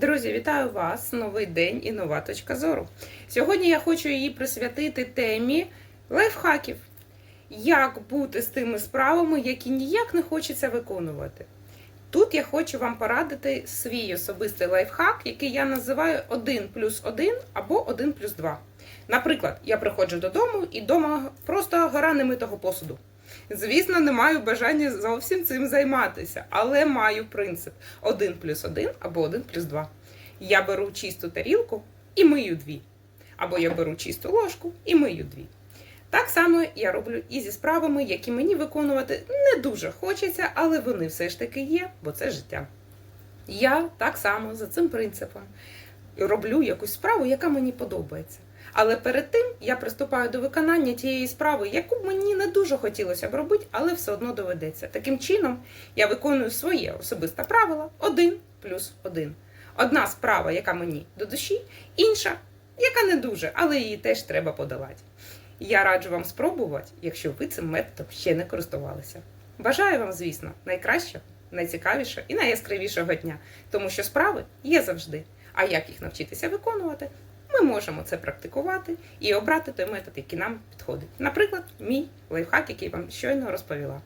Друзі, вітаю вас! Новий день і нова точка зору. Сьогодні я хочу її присвятити темі лайфхаків. Як бути з тими справами, які ніяк не хочеться виконувати. Тут я хочу вам порадити свій особистий лайфхак, який я називаю 1 плюс 1 або 1 плюс 2. Наприклад, я приходжу додому і вдома просто гора немитого посуду. Звісно, не маю бажання зовсім цим займатися, але маю принцип 1 плюс 1 або 1 плюс 2. Я беру чисту тарілку і мию дві. Або я беру чисту ложку і мию дві. Так само я роблю і зі справами, які мені виконувати не дуже хочеться, але вони все ж таки є, бо це життя. Я так само за цим принципом роблю якусь справу, яка мені подобається. Але перед тим я приступаю до виконання тієї справи, яку мені не дуже хотілося б робити, але все одно доведеться. Таким чином, я виконую своє особисте правило 1 плюс 1. Одна справа, яка мені до душі, інша, яка не дуже, але її теж треба подолати. Я раджу вам спробувати, якщо ви цим методом ще не користувалися. Бажаю вам, звісно, найкращого, найцікавішого і найяскравішого дня, тому що справи є завжди. А як їх навчитися виконувати, ми можемо це практикувати і обрати той метод, який нам підходить. Наприклад, мій лайфхак, який вам щойно розповіла.